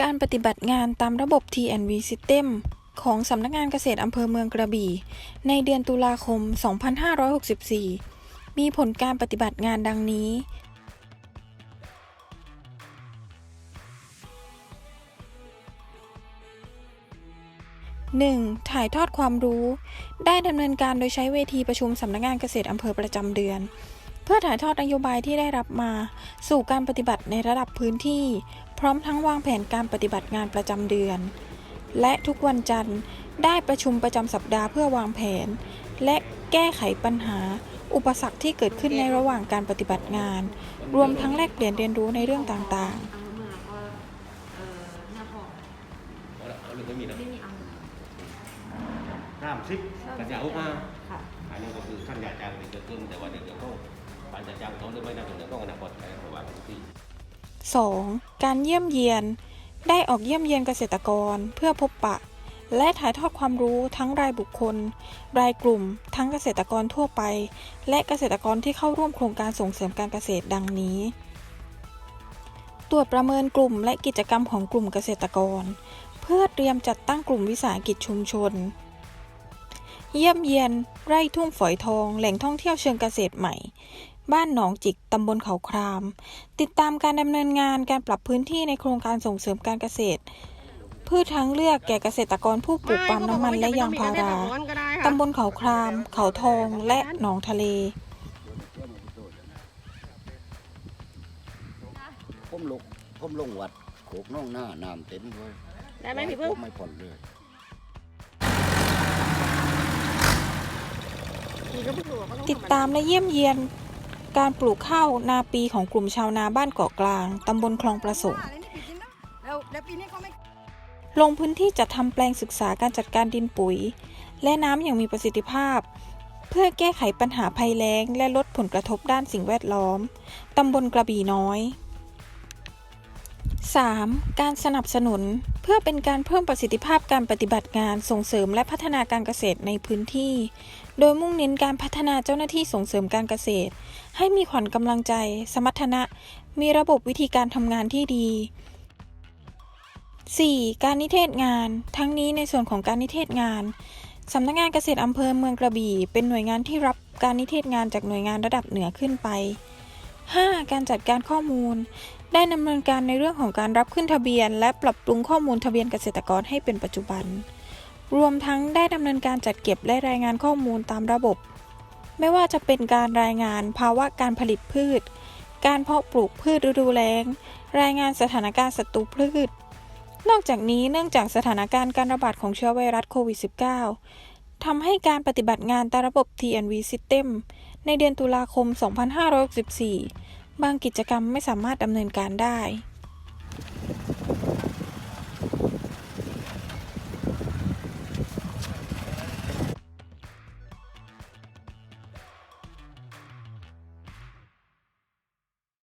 การปฏิบัติงานตามระบบ T&V System ของสำนักงานเกษตรอำเภอเมืองกระบี่ ในเดือนตุลาคม 2564 มีผลการปฏิบัติงานดังนี้ 1. ถ่ายทอดความรู้ ได้ดำเนินการโดยใช้เวทีประชุมสำนักงานเกษตรอำเภอประจำเดือน พื่อถ่ายทอดนโยบายที่ได้รับมา สู่การปฏิบัติในระดับพื้นที่ พร้อมทั้งวางแผนการปฏิบัติงานประจำเดือน และทุกวันจันทร์ได้ประชุมประจำสัปดาห์เพื่อวางแผน และแก้ไขปัญหา อุปสรรคที่เกิดขึ้นในระหว่างการปฏิบัติงาน รวมทั้งแลกเปลี่ยนเรียนรู้ในเรื่องต่างๆเอาเมื่อก็เออหน้าบอกเอาละเอาเลยไม่มีนะไม่มีเอาห้ามซิปกัญญาหกห้าค่ะอันนี้ก็คือท่านอยากจ้างเป็นเกิดขึ้นแต่ว่าเดี๋ยวเดี๋ยวต้อง การจจ้างเขาหรือไม่น่าจะเดี๋ยวต้องอนาคตใครระหว่างที่ 2. การเยี่ยมเยียน ได้ออกเยี่ยมเยียนเกษตรกรเพื่อพบปะ และถ่ายทอดความรู้ทั้งรายบุคคล รายกลุ่ม ทั้งเกษตรกรทั่วไป และเกษตรกรที่เข้าร่วมโครงการส่งเสริมการเกษตรดังนี้ ตรวจประเมินกลุ่มและกิจกรรมของกลุ่มเกษตรกร เพื่อเตรียมจัดตั้งกลุ่มวิสาหกิจชุมชน เยี่ยมเยียน ไร่ทุ่งฝอยทอง แหล่งท่องเที่ยวเชิงเกษตรใหม่ บ้านหนองจิก ตำบลเขาคราม ติดตามการดำเนินงานการปรับพื้นที่ในโครงการส่งเสริมการเกษตร พืชทางเลือกแก่เกษตรกรผู้ปลูกปาล์มน้ำมันและยางพารา ตำบลเขาคราม เขาทอง และหนองทะเลผมลงผมลงวัดโขกน้องหน้าน้ำเต็มเลยได้ไหมพี่พึ่งผมไม่ผ่อนเลยพี่ก็เพิ่งรู้ว่าเขติดตามและเยี่ยมเยียน การปลูกข้าวนาปีของกลุ่มชาวนาบ้านเกาะกลาง ตำบลคลองประสงค์ลงพื้นที่จัดทำแปลงศึกษาการจัดการดินปุ๋ย และน้ำอย่างมีประสิทธิภาพ เพื่อแก้ไขปัญหาภัยแล้ง และลดผลกระทบด้านสิ่งแวดล้อม ตำบลกระบี่น้อย 3. การสนับสนุน พื่อเป็นการเพิ่มประสิทธิภาพการปฏิบัติงานส่งเสริมและพัฒนาการเกษตรในพื้นที่ โดยมุ่งเน้นการพัฒนาเจ้าหน้าที่ส่งเสริมการเกษตร ให้มีขวัญกำลังใจ สมรรถนะ มีระบบวิธีการทำงานที่ดี 4. การนิเทศงาน ทั้งนี้ในส่วนของการนิเทศงานสำนักงานเกษตรอำเภอเมืองกระบี่ เป็นหน่วยงานที่รับการนิเทศงานจากหน่วยงานระดับเหนือขึ้นไป 5. การจัดการข้อมูล ได้ดำเนินการในเรื่องของการรับขึ้นทะเบียน และปรับปรุงข้อมูลทะเบียนเกษตรกรให้เป็นปัจจุบัน รวมทั้งได้ดำเนินการจัดเก็บและรายงานข้อมูลตามระบบ ไม่ว่าจะเป็นการรายงานภาวะการผลิตพืช การเพาะปลูกพืชฤดูแล้ง รายงานสถานการณ์ศัตรูพืช นอกจากนี้เนื่องจากสถานการณ์การระบาดของเชื้อไวรัสโควิด -19 ทำให้การปฏิบัติงานตามระบบ TNV System ในเดือนตุลาคม 2564 บางกิจกรรมไม่สามารถดำเนินการได้